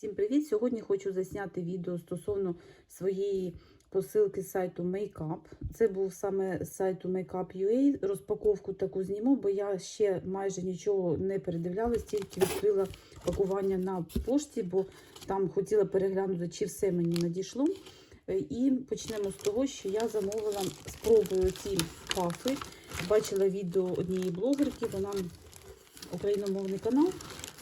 Всім привіт! Сьогодні хочу засняти відео стосовно своєї посилки з сайту Makeup. Це був саме з сайту Makeup.ua. Розпаковку таку зніму, бо я ще майже нічого не передивлялась, тільки відкрила пакування на пошті, бо там хотіла переглянути, чи все мені надійшло. Е, І почнемо з того, що я замовила спробую ці пафи. Бачила відео однієї блогерки, вона україномовний канал.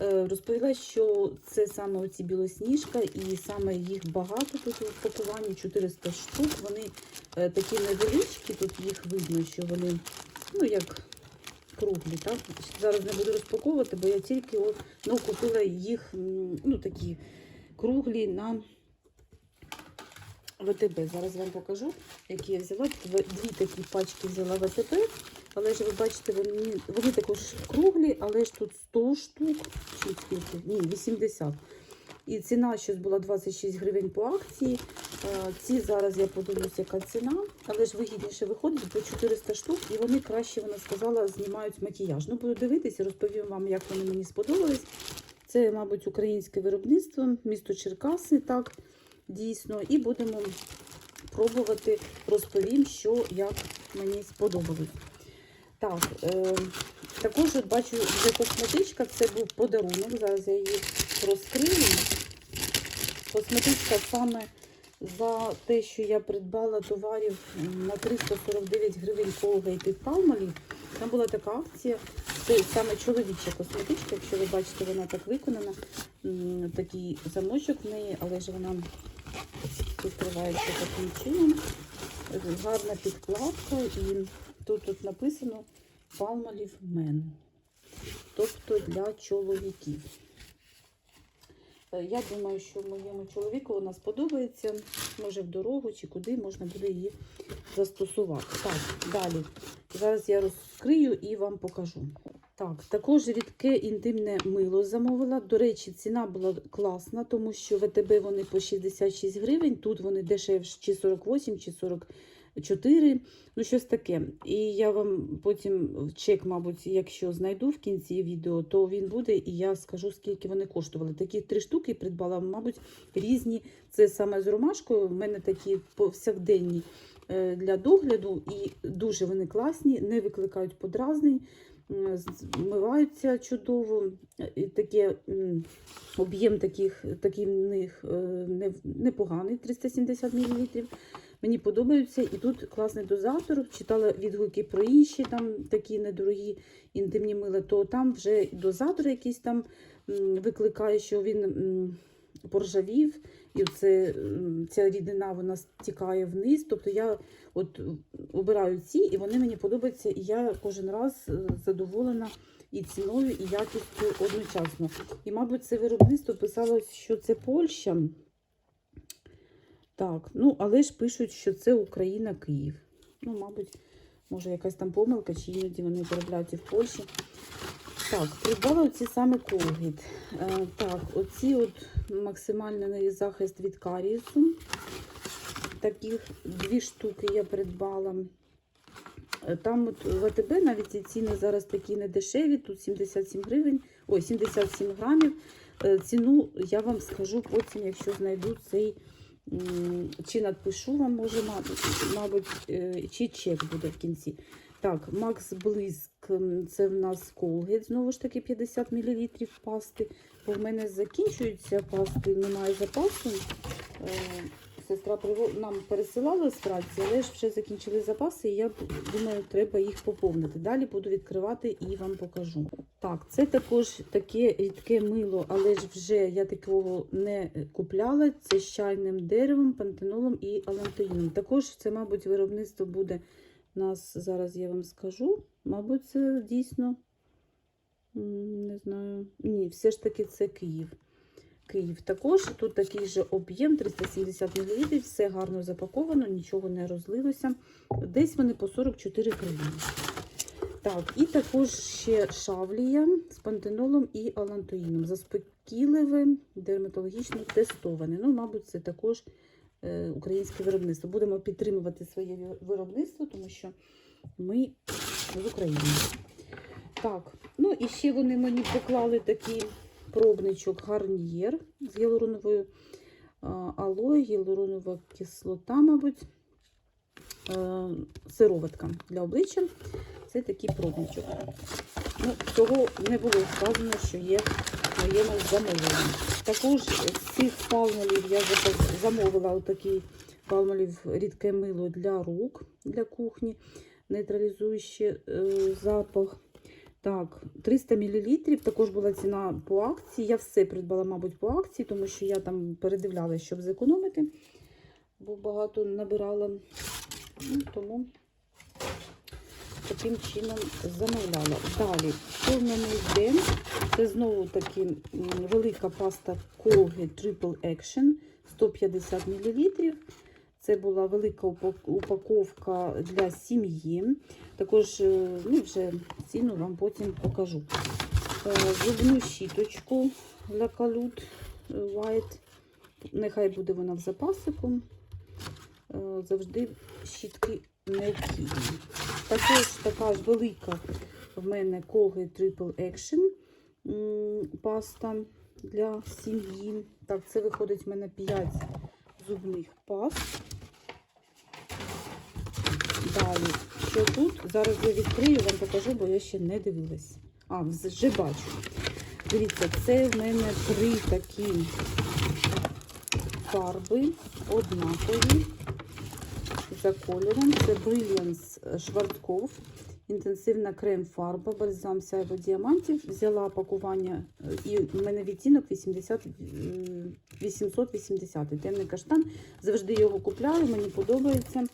Е, Розповіла, що це саме оці білосніжка, і саме їх багато тут у пакуванні, 400 штук. Вони е, такі невеличкі, тут їх видно, що вони, ну як круглі. Так? Зараз не буду розпаковувати, бо я тільки ну, купила їх ну, такі круглі на ВТБ. Зараз вам покажу, які я взяла. Дві такі пачки взяла ВТБ. Але ж ви бачите, вони, вони також круглі, але ж тут 100 штук, чи скільки? Ні, 80. І ціна щось була 26 гривень по акції. Е, Ці зараз я подивлюсь, яка ціна, але ж вигідніше виходить по 400 штук, і вони краще, вона сказала, знімають макіяж. Ну, буду дивитися, розповім вам, як вони мені сподобались. Це, мабуть, українське виробництво, місто Черкаси, так, дійсно. І будемо пробувати, розповім, що як мені сподобалось. Так, е, також от бачу вже косметичка, це був подарунок. Зараз я її розкрию. Косметичка саме за те, що я придбала товарів на 349 гривень Colgate і Palmolive. Там була така акція. Це саме чоловіча косметичка, якщо ви бачите, вона так виконана. Такий замочок в неї, але ж вона відкривається таким чином. Гарна підкладка і тут тут написано Palmolive Men. Тобто для чоловіків. Е, Я думаю, що моєму чоловіку вона сподобається. Може в дорогу чи куди можна буде її застосувати. Так, далі. Зараз я розкрию і вам покажу. Так, також рідке інтимне мило замовила. До речі, ціна була класна, тому що ВТБ вони по 66 гривень, тут вони дешевші чи 48, чи 44, ну щось таке. І я вам потім чек, мабуть, якщо знайду в кінці відео, то він буде, і я скажу, скільки вони коштували. Такі три штуки придбала, мабуть, різні. Це саме з ромашкою. В мене такі повсякденні е, для догляду, і дуже вони класні, не викликають подразнень. Змиваються чудово. І таке об'єм таких, такий в них е, непоганий 370 мл. Мені подобаються. І тут класний дозатор. Читала відгуки про інші там такі недорогі інтимні мила, то там вже дозатор якийсь там викликає, що він поржавів, і це, ця рідина вона стікає вниз. Тобто я от обираю ці, і вони мені подобаються, і я кожен раз е, задоволена і ціною, і якістю одночасно. І, мабуть, це виробництво писалось, що це Польща. Так, ну, але ж пишуть, що це Україна, Київ. Ну, мабуть, може якась там помилка, чи іноді вони виробляють і в Польщі. Так, придбала оці саме Colgate. Е, так, оці от максимальний захист від карієсу. Таких дві штуки я придбала. Е, Там от в АТБ навіть ці ціни зараз такі не дешеві, тут 77 гривень, ой, 77 грамів. Е, Ціну я вам скажу потім, якщо знайду цей, чи надпишу вам, може, мабуть, е, чи чек буде в кінці. Так, Макс Блиск, це в нас колгейт, знову ж таки 50 мл пасти. Бо в мене закінчуються пасти, немає запасу. Сестра нам пересилала з Франції, але ж вже закінчили запаси, і я думаю, треба їх поповнити. Далі буду відкривати і вам покажу. Так, це також таке рідке мило, але ж вже я такого не купляла. Це з чайним деревом, пантенолом і алантоїном. Також це, мабуть, виробництво буде нас, зараз я вам скажу. Мабуть, це дійсно не знаю. Ні, все ж таки це Київ. Київ також. Тут такий же об'єм 370 мл, все гарно запаковано, нічого не розлилося. Десь вони по 44 гривні. Так, і також ще шавлія з пантенолом і алантоїном. Заспокійливе, дерматологічно тестоване. Ну, мабуть, це також е, українське виробництво. Будемо підтримувати своє виробництво, тому що ми з України. Так, ну і ще вони мені поклали такі пробничок гарнієр з гіалуроновою алоє, гіалуронова кислота, мабуть, е, сироватка для обличчя. Це такий пробничок. Ну, цього не було сказано, що є моєму замовленні. Також з цих палмолів я замовила отакий палмолів рідке мило для рук, для кухні, нейтралізуючи е, запах. Так, 300 мл. Також була ціна по акції. Я все придбала, мабуть, по акції, тому що я там передивлялася, щоб зекономити, бо багато набирала. Ну, тому таким чином замовляла. Далі, що в мене йде? Це знову таки велика паста Colgate Triple Action 150 мл. Це була велика упаковка для сім'ї. Також е, ну, вже ціну вам потім покажу. Е, Зубну щіточку для калют е, White. Нехай буде вона в запасику. Завжди щітки необхідні. Також така ж велика в мене Colgate Triple Action паста для сім'ї. Так, це виходить в мене 5 зубних паст. Далі, що тут? Зараз я відкрию, вам покажу, бо я ще не дивилась. А, вже бачу. Дивіться, це в мене три такі фарби однакові за кольором. Це Brilliance Шварцков. Інтенсивна крем-фарба, бальзам сяйво діамантів. Взяла пакування, е, і в мене відтінок 80, е, 880. Темний каштан. Завжди його купляю, мені подобається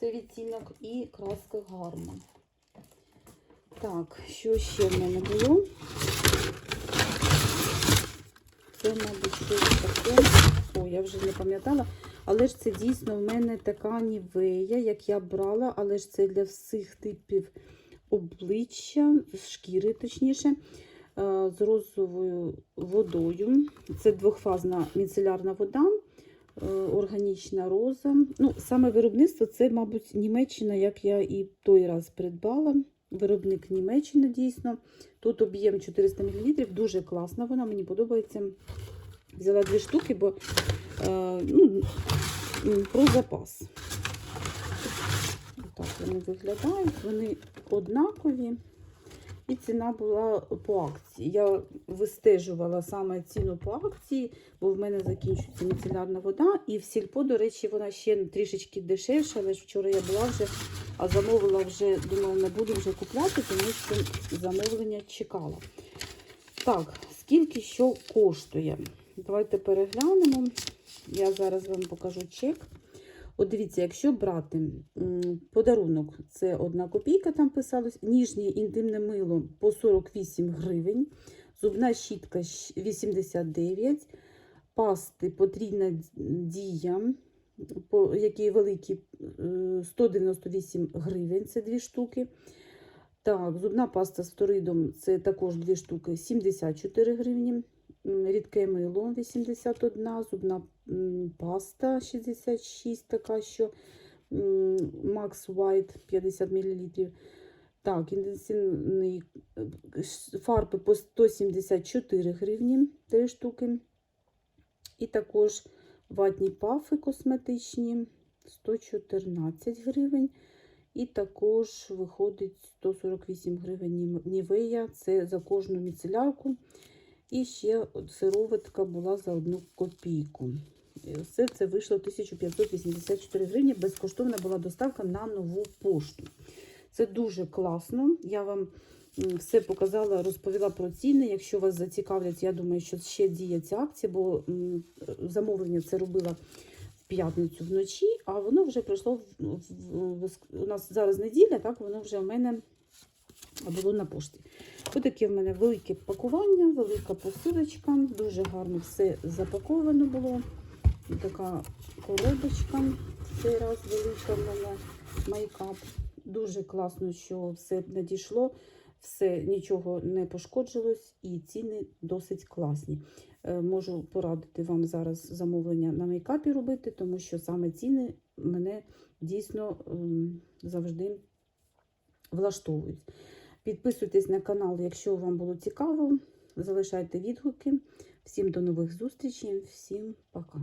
цей відтінок і краска гарна. Так, що ще в мене було? Це, мабуть, щось таке. О, я вже не пам'ятала. Але ж це дійсно в мене така нівея, як я брала, але ж це для всіх типів обличчя, шкіри, точніше, е, з розовою водою. Це двохфазна міцелярна вода, органічна роза. Ну, саме виробництво це, мабуть, Німеччина, як я і той раз придбала. Виробник Німеччина дійсно. Тут об'єм 400 мл, дуже класна вона, мені подобається. Взяла дві штуки, бо е, ну, про запас. Так вони виглядають, вони однакові. І ціна була по акції. Я вистежувала саме ціну по акції, бо в мене закінчується міцелярна вода. І в сільпо, до речі, вона ще трішечки дешевша, але ж вчора я була вже, а замовила вже, думала, не буду вже купляти, тому що замовлення чекала. Так, скільки що коштує? Давайте переглянемо. Я зараз вам покажу чек. От дивіться, якщо брати подарунок, це одна копійка, там писалось, ніжнє інтимне мило по 48 гривень, зубна щітка 89, пасти потрійна дія, по, які великі, е, 198 гривень, це дві штуки. Так, зубна паста з фторидом, це також дві штуки, 74 гривні. Рідке мило 81, зубна паста 66, така що Max White 50 мл. Так, інтенсивний е, фарби по 174 гривні 3 штуки. І також ватні пафи косметичні 114 гривень. І також виходить 148 гривень нівея. Це за кожну міцелярку. І ще сироватка була за одну копійку. Все це вийшло 1584 гривні. Безкоштовна була доставка на нову пошту. Це дуже класно. Я вам все показала, розповіла про ціни. Якщо вас зацікавлять, я думаю, що ще діє ця акція, бо замовлення це робила в п'ятницю вночі, а воно вже в, в- у нас зараз неділя, так воно вже в мене було на пошті. Ось таке в мене велике пакування, велика посилочка. Дуже гарно все запаковано було. Така коробочка. Цей раз велика в мене мейкап. Дуже класно, що все надійшло, все нічого не пошкоджилось, і ціни досить класні. Е, Можу порадити вам зараз замовлення на мейкапі робити, тому що саме ціни мене дійсно ем, завжди влаштовують. Підписуйтесь на канал, якщо вам було цікаво. залишайте відгуки. Всім до нових зустрічей, всім пока.